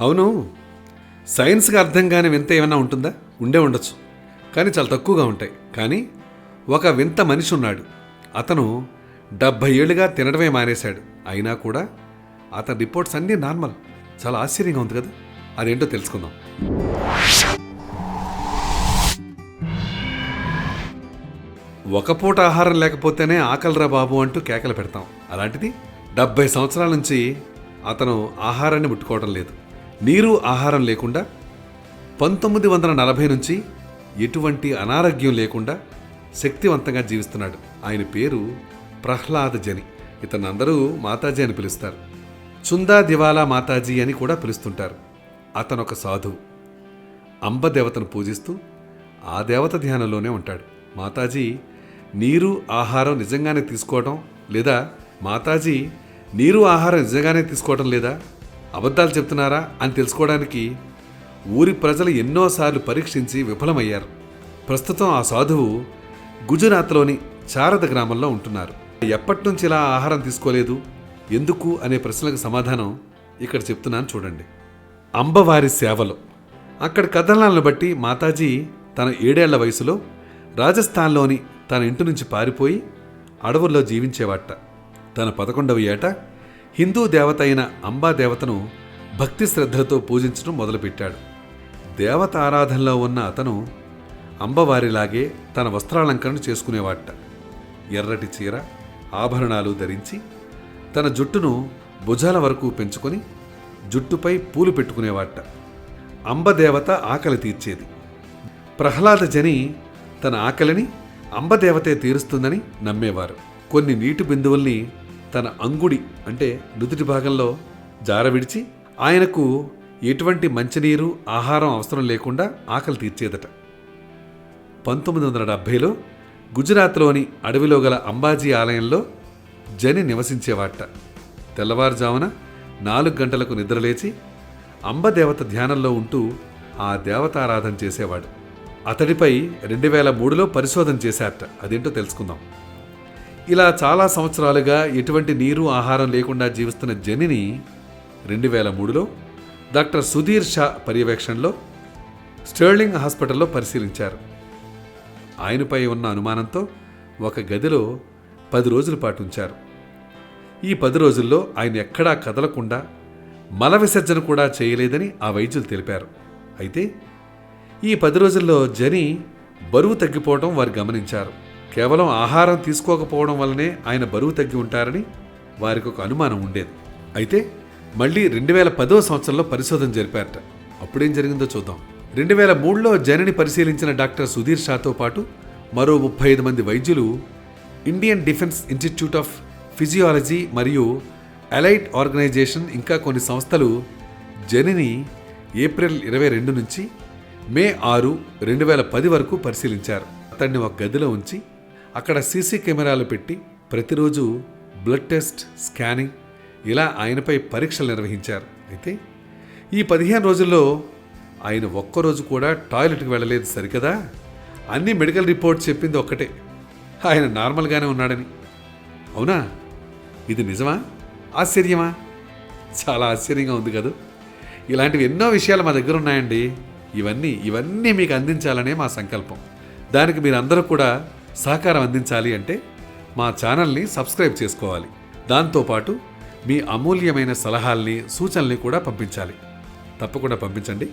అవును. సైన్స్కి అర్థం కాని వింత ఏమైనా ఉంటుందా? ఉండే ఉండొచ్చు. కానీ చాలా తక్కువగా ఉంటాయి. కానీ ఒక వింత మనిషి ఉన్నాడు. అతను డెబ్భై ఏళ్ళుగా తినడమే మానేశాడు. అయినా కూడా అతని రిపోర్ట్స్ అన్నీ నార్మల్. చాలా ఆశ్చర్యంగా ఉంది కదా? అదేంటో తెలుసుకుందాం. ఒక పూట ఆహారం లేకపోతేనే ఆకలిరా బాబు అంటూ కేకలు పెడతాం. అలాంటిది డెబ్బై సంవత్సరాల నుంచి అతను ఆహారాన్ని ముట్టుకోవడం లేదు. నీరు ఆహారం లేకుండా పంతొమ్మిది వందల నలభై నుంచి ఎటువంటి అనారోగ్యం లేకుండా శక్తివంతంగా జీవిస్తున్నాడు. ఆయన పేరు ప్రహ్లాద్ జని. ఇతను అందరూ మాతాజీ అని పిలుస్తారు. చుందా దివాలా మాతాజీ అని కూడా పిలుస్తుంటారు. అతను ఒక సాధువు. అంబ దేవతను పూజిస్తూ ఆ దేవత ధ్యానంలోనే ఉంటాడు. మాతాజీ నీరు ఆహారం నిజంగానే తీసుకోవటం లేదా? మాతాజీ నీరు ఆహారం నిజంగానే తీసుకోవటం లేదా? అబద్ధాలు చెప్తున్నారా అని తెలుసుకోవడానికి ఊరి ప్రజలు ఎన్నోసార్లు పరీక్షించి విఫలమయ్యారు. ప్రస్తుతం ఆ సాధువు గుజరాత్లోని చారద గ్రామంలో ఉంటున్నారు. ఎప్పటి నుంచి ఇలా ఆహారం తీసుకోలేదు? ఎందుకు? అనే ప్రశ్నలకు సమాధానం ఇక్కడ చెప్తున్నాను చూడండి. అంబవారి సేవలో. అక్కడ కథనాలను బట్టి మాతాజీ తన ఏడేళ్ళ వయసులో రాజస్థాన్లోని తన ఇంటి నుంచి పారిపోయి అడవుల్లో జీవించేవాట. తన పదకొండవ ఏట హిందూ దేవత అయిన అంబాదేవతను భక్తి శ్రద్ధలతో పూజించడం మొదలుపెట్టాడు. దేవత ఆరాధనలో ఉన్న అతను అంబవారిలాగే తన వస్త్రాలంకరణ చేసుకునేవాట. ఎర్రటి చీర ఆభరణాలు ధరించి తన జుట్టును భుజాల వరకు పెంచుకొని జుట్టుపై పూలు పెట్టుకునేవాట. అంబదేవత ఆకలి తీర్చేది. ప్రహ్లాద జని తన ఆకలిని అంబదేవతే తీరుస్తుందని నమ్మేవారు. కొన్ని నీటి బిందువుల్ని తన అంగుడి అంటే నుదుటి భాగంలో జారవిడిచి ఆయనకు ఎటువంటి మంచినీరు ఆహారం అవసరం లేకుండా ఆకలి తీర్చేదట. పంతొమ్మిది వందల డెబ్భైలో గుజరాత్లోని అడవిలో గల అంబాజీ ఆలయంలో జని నివసించేవాట. తెల్లవారుజామున నాలుగు గంటలకు నిద్రలేచి అంబదేవత ధ్యానంలో ఉంటూ ఆ దేవతారాధన చేసేవాడు. అతడిపై రెండు వేల మూడులో పరిశోధన చేశారట అదేంటో తెలుసుకుందాం. ఇలా చాలా సంవత్సరాలుగా ఎటువంటి నీరు ఆహారం లేకుండా జీవిస్తున్న జనిని రెండు వేల మూడులో డాక్టర్ సుధీర్ షా పర్యవేక్షణలో స్టర్లింగ్ హాస్పిటల్లో పరిశీలించారు. ఆయనపై ఉన్న అనుమానంతో ఒక గదిలో పది రోజుల పాటు ఉంచారు. ఈ పది రోజుల్లో ఆయన ఎక్కడా కదలకుండా మల విసర్జన కూడా చేయలేదని ఆ వైద్యులు తెలిపారు. అయితే ఈ పది రోజుల్లో జని బరువు తగ్గిపోవడం వారు గమనించారు. కేవలం ఆహారం తీసుకోకపోవడం వల్లనే ఆయన బరువు తగ్గి ఉంటారని వారికి ఒక అనుమానం ఉండేది. అయితే మళ్ళీ రెండు వేల పదో సంవత్సరంలో పరిశోధన జరిపారట. అప్పుడేం జరిగిందో చూద్దాం. రెండు వేల మూడులో జనని పరిశీలించిన డాక్టర్ సుధీర్ షాతో పాటు మరో ముప్పై ఐదు మంది వైద్యులు Indian Defence Institute of Physiology మరియు అలైట్ ఆర్గనైజేషన్ ఇంకా కొన్ని సంస్థలు జనిని ఏప్రిల్ ఇరవై రెండు నుంచి మే ఆరు రెండు వేల పది వరకు పరిశీలించారు. అతన్ని ఒక గదిలో ఉంచి అక్కడ సీసీ కెమెరాలు పెట్టి ప్రతిరోజు బ్లడ్ టెస్ట్ స్కానింగ్ ఇలా ఆయనపై పరీక్షలు నిర్వహించారు. అయితే ఈ పదిహేను రోజుల్లో ఆయన ఒక్కరోజు కూడా టాయిలెట్కి వెళ్ళలేదు సరికదా? అన్ని మెడికల్ రిపోర్ట్ చెప్పింది ఒక్కటే. ఆయన నార్మల్గానే ఉన్నాడని. అవునా? ఇది నిజమా? ఆశ్చర్యమా? చాలా ఆశ్చర్యంగా ఉంది కదా? ఇలాంటివి ఎన్నో విషయాలు మా దగ్గర ఉన్నాయండి. ఇవన్నీ ఇవన్నీ మీకు అందించాలనే మా సంకల్పం. దానికి మీరందరూ కూడా సహకారం అందించాలి అంటే మా ఛానల్ని సబ్స్క్రైబ్ చేసుకోవాలి. దాంతోపాటు మీ అమూల్యమైన సలహాల్ని సూచనల్ని కూడా పంపించాలి. తప్పకుండా పంపించండి.